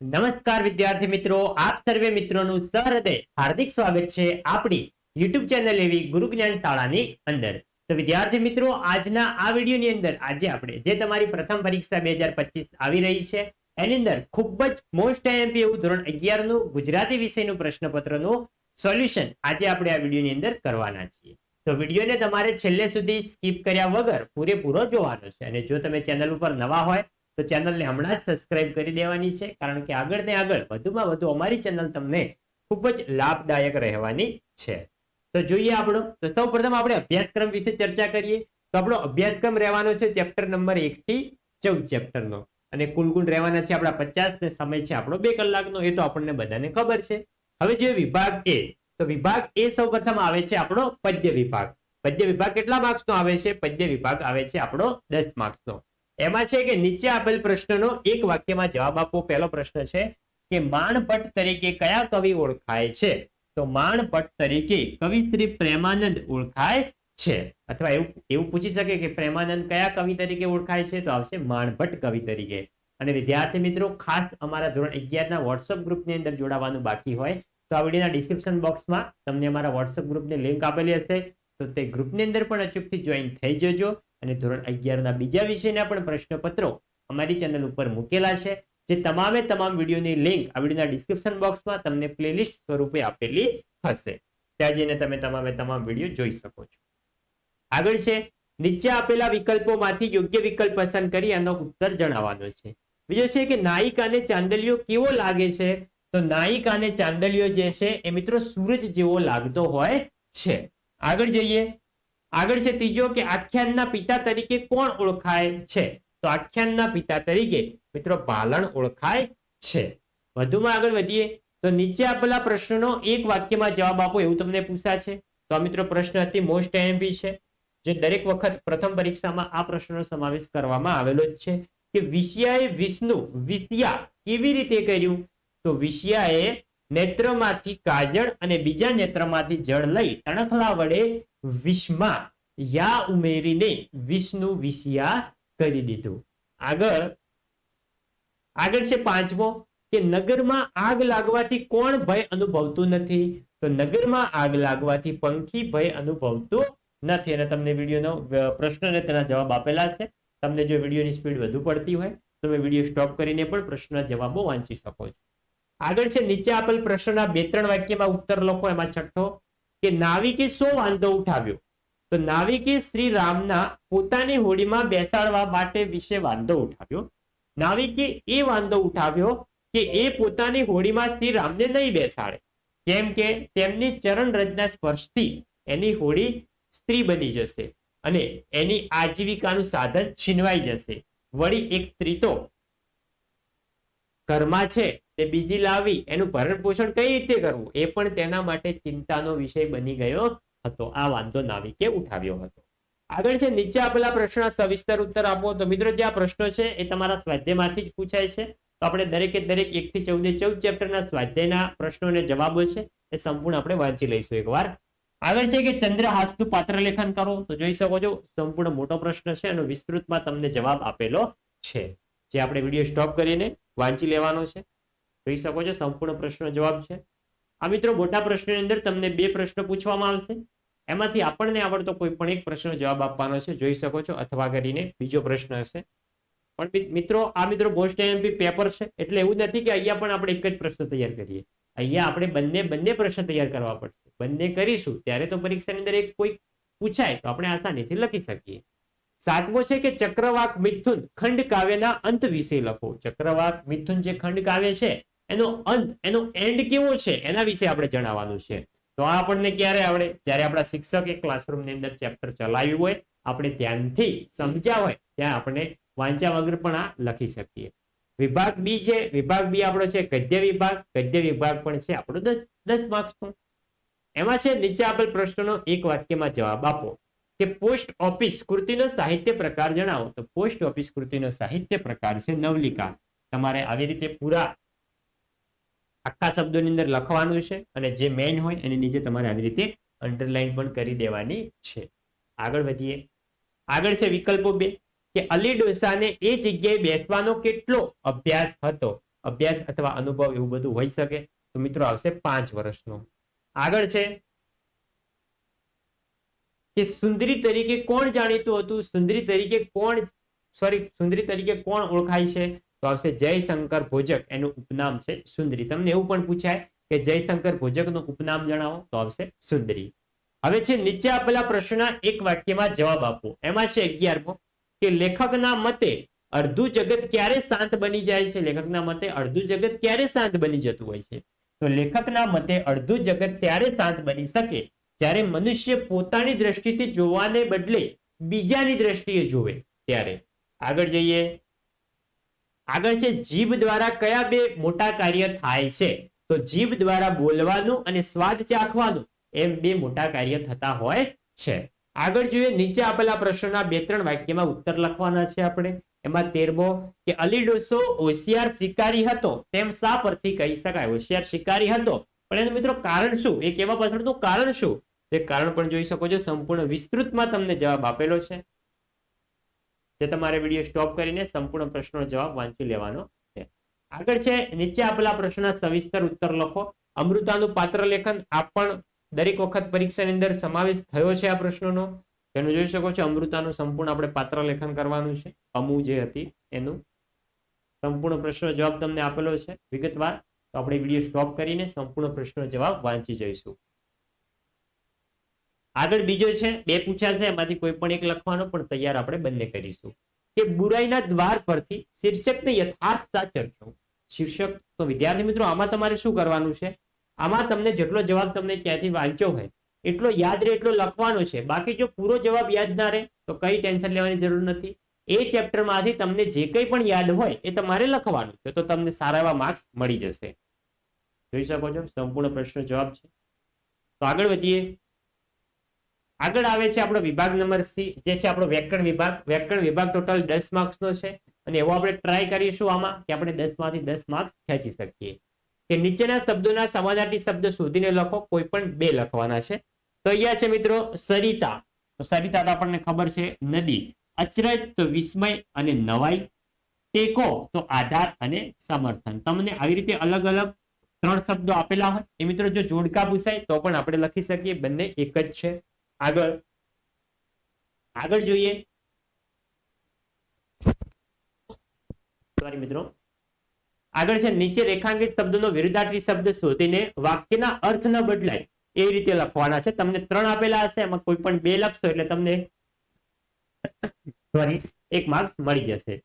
નમસ્કાર વિદ્યાર્થી મિત્રો, આપ સર્વે મિત્રોનું સહૃદય, હાર્દિક સ્વાગત છે આપણી યુટ્યુબ ચેનલ એવી ગુરુ જ્ઞાન શાળાની અંદર. તો વિદ્યાર્થી મિત્રો, આજના આ વિડીયોની અંદર આજે આપણે જે તમારી પ્રથમ પરીક્ષા બે આવી રહી છે, એની અંદર ખૂબ જ મોસ્ટ એમપી એવું ધોરણ અગિયારનું ગુજરાતી વિષયનું પ્રશ્નપત્રનું સોલ્યુશન આજે આપણે આ વિડીયોની અંદર કરવાના છીએ. તો વિડીયોને તમારે છેલ્લે સુધી સ્કીપ કર્યા વગર પૂરેપૂરો જોવાનો છે. અને જો તમે ચેનલ ઉપર નવા હોય તો ચેનલને હમણાં જ સબસ્ક્રાઇબ કરી દેવાની છે. કારણ કે આગળ ને આગળ વધુમાં વધુ અમારી ચેનલ તમને ખૂબ જ લાભદાયક રહેવાની છે. તો જોઈએ આપણો. તો સૌ આપણે અભ્યાસક્રમ વિશે ચર્ચા કરીએ. તો આપણો અભ્યાસક્રમ રહેવાનો છે ચેપ્ટર નંબર એક થી ચૌદ ચેપ્ટરનો અને કુલ કુલ રહેવાના છે આપણા પચાસ ને સમય છે આપણો બે કલાકનો. એ તો આપણને બધાને ખબર છે. હવે જે વિભાગ એ. તો વિભાગ એ સૌ આવે છે આપણો પદ્ય વિભાગ. પદ્ય વિભાગ કેટલા માર્ક્સનો આવે છે? પદ્ય વિભાગ આવે છે આપણો દસ માર્ક્સનો એમાં છે કે નીચે આપેલ પ્રશ્નનો એક વાક્યમાં જવાબ આપવો પહેલો પ્રશ્ન છે કે માણભટ્ટ તરીકે કયા કવિ ઓળખાય છે? તો માણભટ્ટ તરીકે કવિ શ્રી પ્રેમાનંદ ઓળખાય છે. અથવા એવું એવું પૂછી શકે કે પ્રેમાનંદ કયા કવિ તરીકે ઓળખાય છે? તો આવશે માણભટ્ટ કવિ તરીકે. અને વિદ્યાર્થી મિત્રો, ખાસ અમારા ધોરણ અગિયારના વોટ્સઅપ ગ્રુપની અંદર જોડાવાનું બાકી હોય, તો આ વિડીયોના ડિસ્ક્રિપ્શન બોક્સમાં તમને અમારા વોટ્સઅપ ગ્રુપની લિંક આપેલી હશે. તો તે ગ્રુપની અંદર પણ અચૂકથી જોઈન થઈ જજો. અને ધોરણ અગિયારના બીજા વિષયના પણ પ્રશ્નપત્રો અમારી ચેનલ ઉપર મૂકેલા છે. જે તમામે તમામ વિડીયોની લિંક આ વિડીયોના ડિસ્ક્રિપ્શન બોક્સમાં તમને પ્લેલિસ્ટ સ્વરૂપે આપેલી હશે. ત્યાં જઈને તમે તમામે તમામ વીડિયો જોઈ શકો છો. આગળ છે, નીચે આપેલા વિકલ્પોમાંથી યોગ્ય વિકલ્પ પસંદ કરી આનો ઉત્તર જણાવવાનો છે. બીજો છે કે નાયિક અને ચાંદલિયો કેવો લાગે છે? તો નાયિક અને ચાંદલિયો જે છે, એ મિત્રો સૂરજ જેવો લાગતો હોય છે. આગળ જઈએ. આગળ છે ત્રીજો કે આખ્યાનના પિતા તરીકે કોણ ઓળખાય છે? તો આખ્યાનના પિતા તરીકે મિત્રો ભાલણ ઓળખાય છે. વધુમાં આગળ વધીએ તો નીચે આપેલા પ્રશ્નનો એક વાક્યમાં જવાબ આપો એવું તમને પૂછાશે તો આ મિત્રો પ્રશ્ન અતિ મોસ્ટ એમપી છે. જે દરેક વખત પ્રથમ પરીક્ષામાં આ પ્રશ્નનો સમાવેશ કરવામાં આવેલો જ છે. કે વિષયાએ વિષ્ણુ, વિષયા કેવી રીતે કર્યું? તો વિષયાએ નેત્રમાંથી કાજળ અને બીજા નેત્રમાંથી જળ લઈ તણખલા વડે વિષમાં યા ઉમેરીને વિષનું વિષિયા કરી દીધું. આગળ આગળ છે પાંચમો કે નગરમાં આગ લાગવાથી કોણ ભય અનુભવતું નથી? તો નગરમાં આગ લાગવાથી પંખી ભય અનુભવતું નથી. અને તમને વિડીયોનો પ્રશ્ન અને તેના જવાબ આપેલા છે. તમને જો વિડીયોની સ્પીડ વધુ પડતી હોય તમે વીડિયો સ્ટોપ કરીને પણ પ્રશ્નના જવાબો વાંચી શકો છો. આગળ છે, નીચે આપેલ પ્રશ્નના બે, ત્રણ વાક્યમાં ઉત્તર લખો, એમાં છઠ્ઠો, કે નાવિકે શો વાંધો ઉઠાવ્યો? તો નાવિકે શ્રી રામના પોતાની હોડીમાં બેસાડવા માટે વિશે વાંધો ઉઠાવ્યો. નાવિકે એ વાંધો ઉઠાવ્યો કે એ પોતાની હોડીમાં શ્રી રામને નહીં બેસાડે. કેમ કે તેમની ચરણ રચના સ્પર્શથી એની હોડી સ્ત્રી બની જશે અને એની આજીવિકાનું સાધન છીનવાઈ જશે. વળી એક સ્ત્રી તો ઘરમાં છે તે બીજી લાવી એનું ભરણ પોષણ કઈ રીતે કરવું એ પણ તેના માટે ચિંતાનો વિષય બની ગયો હતો. આ વાંધો નાવિકે ઉઠાવ્યો હતો. આગળ છે નીચે આપેલા પ્રશ્ન સવિસ્તર ઉત્તર આપો. તો મિત્રો, જે આ પ્રશ્નો છે એ તમારા સ્વાધ્યાયમાંથી જ પૂછાય છે. તો આપણે દરેકે દરેક એક થી ચૌદે ચૌદ ચેપ્ટરના સ્વાધ્યાયના પ્રશ્નોને જવાબો છે એ સંપૂર્ણ આપણે વાંચી લઈશું એકવાર. આગળ છે કે ચંદ્રહાસનું પાત્ર લેખન કરો. તો જોઈ શકો છો સંપૂર્ણ મોટો પ્રશ્ન છે અને વિસ્તૃતમાં તમને જવાબ આપેલો છે. જે આપણે વીડિયો સ્ટોપ કરીને વાંચી લેવાનો છે? જોઈ શકો છો, સંપૂર્ણ પ્રશ્નનો જવાબ છે. આ મિત્રો, મોટા પ્રશ્નની અંદર તમને બે પ્રશ્નો પૂછવામાં આવશે. એમાંથી આપણને આવડતો કોઈ પણ એક પ્રશ્નનો જવાબ આપવાનો છે, જોઈ શકો છો, અથવા કરીને બીજો પ્રશ્ન હશે. પણ મિત્રો, આ મિત્રો મોસ્ટ એમપી પેપર છે, એટલે એવું નથી કે અહીંયા પણ આપણે એક જ પ્રશ્ન તૈયાર કરીએ. અહીંયા આપણે બંને બંને પ્રશ્ન તૈયાર કરવા પડશે. બંને કરીશું, ત્યારે તો પરીક્ષાની અંદર એક કોઈ પૂછાય, તો આપણે આસાનીથી લખી શકીએ. સાતમો છે કે ચક્રવાક મિથુન, ખંડ કાવ્યના અંત વિશે લખો. ચક્રવાક મિથુન જે ખંડ કાવ્ય છે, એનો અંત, એનો એન્ડ કેવો છે, એના વિશે આપણે જણાવવાનું છે. તો આ આપણને ક્યારે આવડે? જ્યારે આપણા શિક્ષકે ક્લાસરૂમની અંદર ચેપ્ટર ચલાવ્યું હોય, આપણે ધ્યાનથી સમજ્યા હોય, ત્યાં આપણે વાંચ્યા વગર પણ આ લખી શકીએ. વિભાગ બી છે, વિભાગ બી આપણો છે, ગદ્ય વિભાગ ગદ્ય વિભાગ પણ છે, આપણો દસ દસ માર્ક્સનો એમાં છે, નીચે આપેલ પ્રશ્નનો એક વાક્યમાં જવાબ આપો. કે પોસ્ટ ઓફિસ કૃતિનો સાહિત્ય પ્રકાર જણાવો. તો પોસ્ટ ઓફિસ કૃતિનો સાહિત્ય પ્રકાર છે નવલિકા. તમારે આવી રીતે પૂરા આખા શબ્દોની અંદર લખવાનું છે અને જે મેઇન હોય એની નીચે તમારે આવી રીતે અંડરલાઇન પણ કરી દેવાની છે. આગળ વધીએ. આગળ છે વિકલ્પો બે. કે અલી ડોસાને એ જગ્યાએ બેસવાનો કેટલો અભ્યાસ હતો? અભ્યાસ અથવા અનુભવ એવું બધું હોઈ શકે. તો મિત્રો આવશે પાંચ વર્ષનો. આગળ છે કે સુંદરી તરીકે કોણ જાણીતું હતું? સુંદરી તરીકે કોણ સોરી સુંદરી તરીકે કોણ ઓળખાય છે? તો આવશે જયશંકર ભોજક, એનું ઉપનામ છે સુંદરી. તમને એવું પણ પૂછાય કે જયશંકર ભોજકનું ઉપનામ જણાવો, તો આવશે સુંદરી. હવે છે, નીચે આપેલા પ્રશ્નના એક વાક્યમાં જવાબ આપો. એમાં છે અગિયારમો, કે લેખકના મતે અડધું જગત ક્યારે શાંત બની જાય છે? લેખકના મતે અડધું જગત ક્યારે શાંત બની જતું હોય છે? તો લેખકના મતે અડધું જગત ત્યારે શાંત બની શકે જ્યારે મનુષ્ય પોતાની દ્રષ્ટિથી જોવાને બદલે બીજાની દ્રષ્ટિએ જોવે ત્યારે. આગળ જઈએ. આગળ છે, જીભ દ્વારા કયા બે મોટા કાર્ય થાય છે? તો જીભ દ્વારા બોલવાનું અને સ્વાદ ચાખવાનું એમ બે મોટા કાર્ય થતા હોય છે. આગળ જોઈએ, નીચે આપેલા પ્રશ્નોના બે ત્રણ વાક્યમાં ઉત્તર લખવાના છે આપણે. એમાં તેરમો કે અલી ડોસો હોશિયાર શિકારી હતો, તેમ શા પરથી કહી શકાય? હોશિયાર શિકારી હતો. પણ એનું મિત્રો કારણ શું? એ કહેવા પાછળનું કારણ શું? તે કારણ પણ જોઈ શકો છો, સંપૂર્ણ વિસ્તૃતમાં તમને જવાબ આપેલો છે. જે તમારે વીડિયો સ્ટોપ કરીને સંપૂર્ણ પ્રશ્નનો જવાબ વાંચી લેવાનો છે. આગળ છે, નીચે આપેલા પ્રશ્નના સવિસ્તર ઉત્તર લખો. અમૃતાનું પાત્ર લેખન આ પણ દરેક વખત પરીક્ષાની અંદર સમાવેશ થયો છે આ પ્રશ્નોનો. તેનું જોઈ શકો છો, અમૃતાનું સંપૂર્ણ આપણે પાત્ર લેખન કરવાનું છે. અમુ જે હતી એનું સંપૂર્ણ પ્રશ્નનો જવાબ તમને આપેલો છે. વિગતવાર તો આપણે વીડિયો સ્ટોપ કરીને સંપૂર્ણ પ્રશ્નનો જવાબ વાંચી જઈશું. આગળ બીજો છે, બે પૂછાશે એમાંથી કોઈ પણ એક લખવાનો, પણ તૈયાર આપણે બંને કરીશું. કે બુરાઈના દ્વાર પરથી શીર્ષકને યથાર્થતા ચર્ચો. શીર્ષક, તો વિદ્યાર્થી મિત્રો, આમાં તમારે શું કરવાનું છે? આમાં તમને જેટલો જવાબ તમને ક્યાંથી વાંચ્યો હોય, એટલો યાદ રહે, એટલો લખવાનો છે. બાકી જો પૂરો જવાબ યાદ ના રહે, તો કઈ ટેન્શન લેવાની જરૂર નથી. એ ચેપ્ટરમાંથી તમને જે કંઈ પણ યાદ હોય, એ તમારે લખવાનું છે, તો તમને સારા એવા માર્ક્સ મળી જશે. જોઈ શકો છો, સંપૂર્ણ પ્રશ્ન જવાબ છે. તો આગળ વધીએ. આગળ આવે છે આપણો વિભાગ નંબર સી, જે છે આપણો વ્યાકરણ વિભાગ. વ્યાકરણ વિભાગ ટોટલ દસ માર્ક્સનો છે. અને એવો આપણે ટ્રાય કરીશું આમાં કે આપણે દસમાંથી દસ માર્ક્સ ખેંચી શકીએ. કે નીચેના શબ્દોના સમાનાર્થી શબ્દ શોધીને લખો, કોઈ પણ બે લખવાના છે. તો અહીંયા છે મિત્રો, સરિતા. તો સરિતા તો આપણને ખબર છે, નદી. અચરજ તો વિસ્મય અને નવાઈ. ટેકો તો આધાર અને સમર્થન. તમને આવી રીતે અલગ અલગ ત્રણ શબ્દો આપેલા હોય. એ મિત્રો જો જોડકા પૂછાય તો પણ આપણે લખી શકીએ, બંને એક જ છે. આગળ. આગળ જોઈએ. મિત્રો. આગળ છે, નીચે રેખાંકિત શબ્દનો વિરુદ્ધાર્થી શબ્દ શોધીને વાક્યના અર્થ ન બદલાય. એ રીતે લખવાના છે. તમને ત્રણ આપેલા હશે, એમાં કોઈ પણ બે લખશો એટલે તમને સોરી એક માર્ક્સ મળી જશે.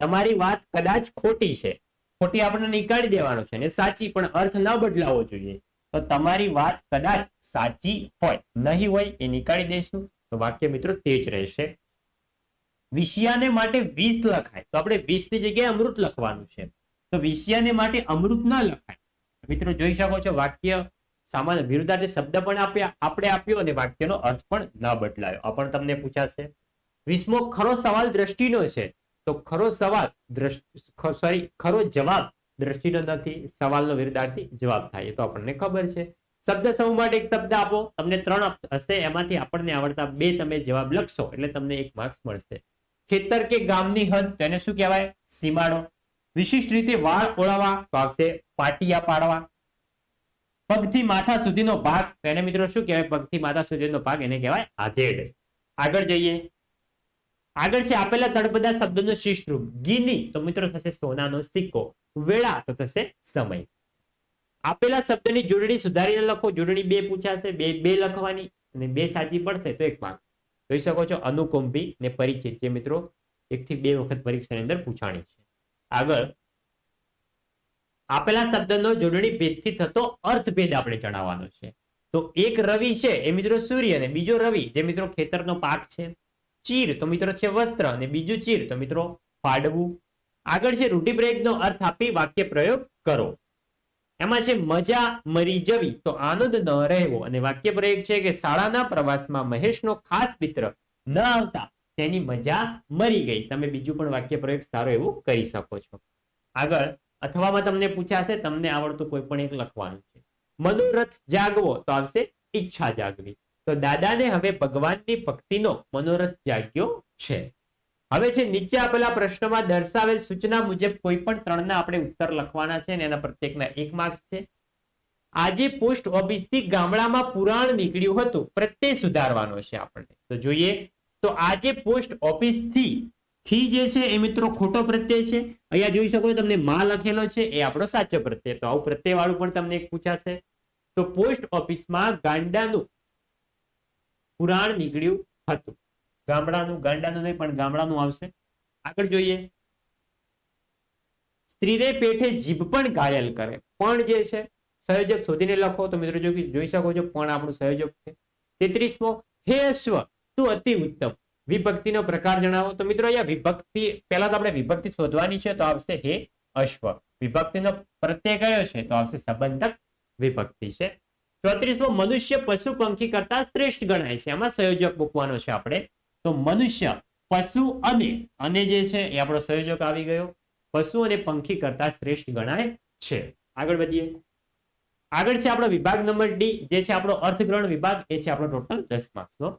તમારી વાત કદાચ ખોટી છે. ખોટી આપણને નીકાળી દેવાનો છે અને સાચી, પણ અર્થ ન બદલાવો જોઈએ. તો તમારી વાત કદાચ સાચી હોય, નહીં હોય એ નીકાળી દઈશું. તો વાક્ય મિત્રો તે જ રહેશે. વિષયાને માટે વીસ લખાય. તો આપણે વીસ જગ્યાએ અમૃત લખવાનું છે. તો વિષયાને માટે અમૃત ના લખાય. મિત્રો જોઈ શકો છો વાક્ય સામાન્ય વિરુદ્ધાર્થી શબ્દ પણ આપ્યા, આપણે આપ્યો અને વાક્યનો અર્થ પણ ન બદલાયો. આ પણ તમને પૂછાશે. વીસમો ખરો સવાલ દ્રષ્ટિનો છે. તો ખરો સવાલ સોરી ખરો જવાબ દ્રષ્ટિનો નથી સવાલનો વિરુદ્ધાર્થી જવાબ થાય, એ તો આપણને ખબર છે. શબ્દ સમૂહ માટે એક શબ્દ આપો, તમને ત્રણ હશે, એમાંથી આપણને આવડતા બે તમે જવાબ લખશો, એટલે તમને એક માર્ક્સ મળશે. ખેતર કે ગામની હદ, તો એને શું કહેવાય? સીમાડો. વિશિષ્ટ રીતે વાળ ઓળાવા તો આવશે પાટિયા પાડવા. પગથી માથા સુધીનો ભાગ એને મિત્રો શું કહેવાય? પગથી માથા સુધીનો ભાગ, એને કહેવાય આધેડ. આગળ જઈએ. આગળ છે આપેલા તળપદા શબ્દનો શિષ્ટ રૂપ ગીની, તો મિત્રો થશે સોનાનો સિક્કો. વેળા, તો થશે સમય. આપેલા શબ્દની જોડણી સુધારીને લખો. જોડણી બે પૂછાશે, બે બે લખવાની અને બે સાચી પડશે તો એક માર્ક જોઈ શકો છો અનુકુંભી ને પરિચિત જે મિત્રો એકથી બે વખત પરીક્ષાની અંદર પૂછાણી છે. આગળ, આપેલા શબ્દનો જોડણી ભેદથી થતો અર્થભેદ આપણે જણાવવાનો છે. તો એક રવિ છે, એ મિત્રો સૂર્ય અને બીજો રવિ, જે મિત્રો ખેતરનો પાક છે. ચીર. તો મિત્રો છે વસ્ત્ર અને બીજું ચીર. તો મિત્રો ફાડવું. આગળ છે રૂઢિપ્રયોગનો અર્થ આપી વાક્ય પ્રયોગ કરો. એમાં છે મજા મરી જવી. તો આનંદ ન રહેવો. અને વાક્ય પ્રયોગ છે કે શાળાના પ્રવાસમાં મહેશનો ખાસ મિત્ર ન આવતા તેની મજા મરી ગઈ. તમે બીજું પણ વાક્ય પ્રયોગ સારો એવું કરી શકો છો. આગળ અથવામાં તમને પૂછાશે, તમને આવડતું કોઈ પણ એક લખવાનું છે. મનોરથ જાગવો. તો આવશે ઈચ્છા જાગવી. તો દાદાને હવે ભગવાનની ભક્તિનો મનોરથ જાગ્યો છે. હવે છે, નીચે આપેલા પ્રશ્નમાં દર્શાવેલ સૂચના મુજબ કોઈ પણ ત્રણના આપણે ઉત્તર લખવાના છે અને એના પ્રત્યેકના એક માર્ક્સ છે. આજે પોસ્ટ ઓફિસથી ગામડામાં પુરાણ નીકળ્યું હતું. પ્રત્યે સુધારવાનો છે આપણને. તો જોઈએ, તો આજે પોસ્ટ ઓફિસથી, થી જે છે, એ મિત્રો ખોટો પ્રત્યય છે. અહીંયા જોઈ શકો તમને માં લખેલો છે, એ આપણો સાચો પ્રત્યય. તો આવું પ્રત્યય વાળું પણ તમને પૂછાશે. તો પોસ્ટ ઓફિસમાં ગાંડાનું પુરાણ નીકળ્યું હતું. ગામડાનું, ગાંડાનું નહીં, પણ ગામડાનું આવશે. આગળ જોઈએ. સ્ત્રીને પેઠે જીભ પણ ઘાયલ કરે. પણ જે છે, સંયોજક શોધીને લખો તો મિત્રો જો જોઈ શકો છો, પણ આપણું સંયોજક છે. તેત્રીસમો, હે અશ્વ, તું અતિ ઉત્તમ. વિભક્તિનો પ્રકાર જણાવો. તો મિત્રો અહીંયા વિભક્તિ, પહેલા તો આપણે વિભક્તિ શોધવાની છે, તો આવશે હે અશ્વ. વિભક્તિનો પ્રત્યય કયો છે? તો આવશે સંબંધક વિભક્તિ છે. ચોત્રીસમો, મનુષ્ય પશુ પંખી કરતા શ્રેષ્ઠ ગણાય છે. એમાં સંયોજક મૂકવાનો છે આપણે. તો મનુષ્ય, પશુ અને અને જે છે, એ આપણો સંયોજક આવી ગયો. પશુ અને પંખી કરતા શ્રેષ્ઠ ગણાય છે. આગળ વધીએ. આગળ છે આપણો વિભાગ નંબર ડી. જે છે આપણો અર્થગ્રહણ વિભાગ. એ છે આપણો ટોટલ દસ માર્ક્સનો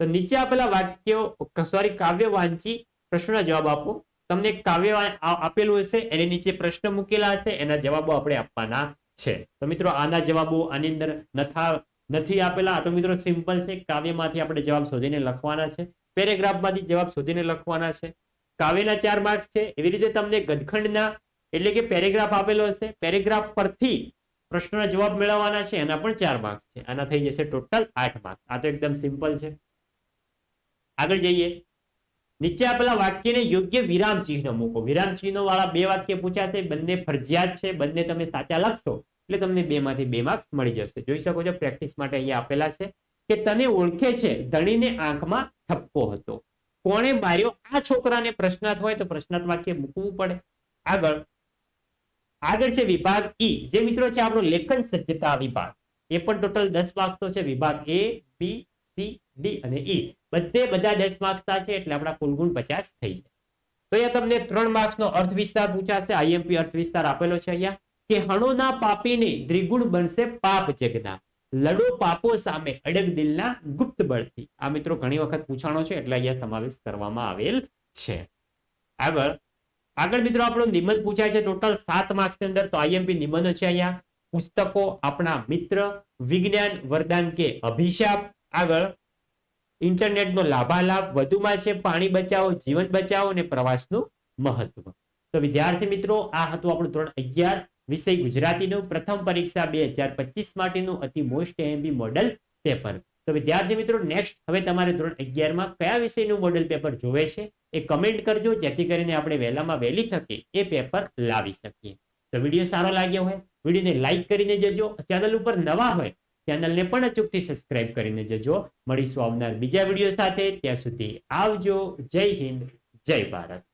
તો નીચે આપેલા વાક્યો સોરી કાવ્ય વાંચી પ્રશ્નના જવાબ આપો. તમને કાવ્ય આપેલું હશે. એની નીચે પ્રશ્ન મૂકેલા હશે. એના જવાબો આપણે આપવાના છે. તો મિત્રો, આના જવાબો આની અંદર નથા, નથી આપેલા. તો મિત્રો સિમ્પલ છે. કાવ્યમાંથી આપણે જવાબ શોધીને લખવાના છે. પેરેગ્રાફમાંથી જવાબ શોધીને લખવાના છે. કાવ્યના ચાર માર્ક્સ છે. એવી રીતે તમને ગદખંડના, એટલે કે પેરેગ્રાફ આપેલો હશે. પેરેગ્રાફ પરથી પ્રશ્નના જવાબ મેળવવાના છે. એના પણ ચાર માર્ક્સ છે. આના થઈ જશે ટોટલ આઠ માર્ક્સ. આ તો એકદમ સિમ્પલ છે. આગળ જઈએ. નીચે આપેલા વાક્યને યોગ્ય વિરામ ચિહ્ન મૂકો. વિરામ ચિહ્નો વાળા બે વાક્ય પૂછાશે. બંને ફરજિયાત છે. બંને તમે સાચા લખશો. એટલે તમને બે માંથી બે માર્ક્સ મળી જશે. જોઈ શકો છો પ્રેક્ટિસ માટે અહીંયા આપેલા છે કે તને ઓળખે છે, ધણીને આંખમાં ઠપકો હતો. કોણે માર્યો આ છોકરાને પ્રશ્નાર્થ હોય તો પ્રશ્નાર્થ વાક્ય મૂકવું પડે. આગળ. આગળ છે વિભાગ ઈ જે મિત્રો છે, આપણો લેખન સજ્જતા વિભાગ. એ પણ ટોટલ દસ માર્ક્સ તો છે. વિભાગ એ બી સી ડી અને ઈ બધે બધા દસ માર્ક્સ છે એટલે આપણા કુલ ગુણ પચાસ થઈ જાય. તો અહીંયા તમને ત્રણ માર્ક્સ નો અર્થ વિસ્તાર પૂછાશે આઈએમપી અર્થ વિસ્તાર આપેલો છે અહીંયા. કે હણોના પાપીને દ્રિગુણ બનશે પાપ જગના. લડો પાપો સામે અડગ દિલના ગુપ્ત બળથી. આ મિત્રો ઘણી વખત પૂછાણો છે, એટલે અહીંયા સમાવેશ કરવામાં આવેલ છે. આગળ આગળ મિત્રો આપણો નિબંધ પૂછાય છે ટોટલ સાત માર્ક્સની અંદર તો આઈએમપી નિબંધો છે અહીંયા. પુસ્તકો આપણા મિત્ર, વિજ્ઞાન, વરદાન કે અભિશાપ. આગળ, ઇન્ટરનેટનો લાભાલાભ વધુમાં છે, પાણી બચાવો, જીવન બચાવો અને પ્રવાસનું મહત્વ. તો વિદ્યાર્થી મિત્રો, આ હતું આપણું ધોરણ અગિયાર. વિષય ગુજરાતીનું પ્રથમ પરીક્ષા બે હજાર પચીસ માટેનું અતિ મોસ્ટ એમબી મોડલ પેપર તો વિદ્યાર્થી મિત્રો નેક્સ્ટ હવે તમારે ધોરણ અગિયારમાં કયા વિષયનું મોડલ પેપર જોવે છે એ કમેન્ટ કરજો, જેથી કરીને આપણે વહેલામાં વહેલી થકે એ પેપર લાવી શકીએ. તો વીડિયો સારો લાગ્યો હોય, વિડીયોને લાઇક કરીને જજો. ચેનલ ઉપર નવા હોય, ચેનલને પણ અચૂકથી સબસ્ક્રાઇબ કરીને જજો. મળીશું આવનાર બીજા વીડિયો સાથે. ત્યાં સુધી આવજો. જય હિન્દ, જય ભારત.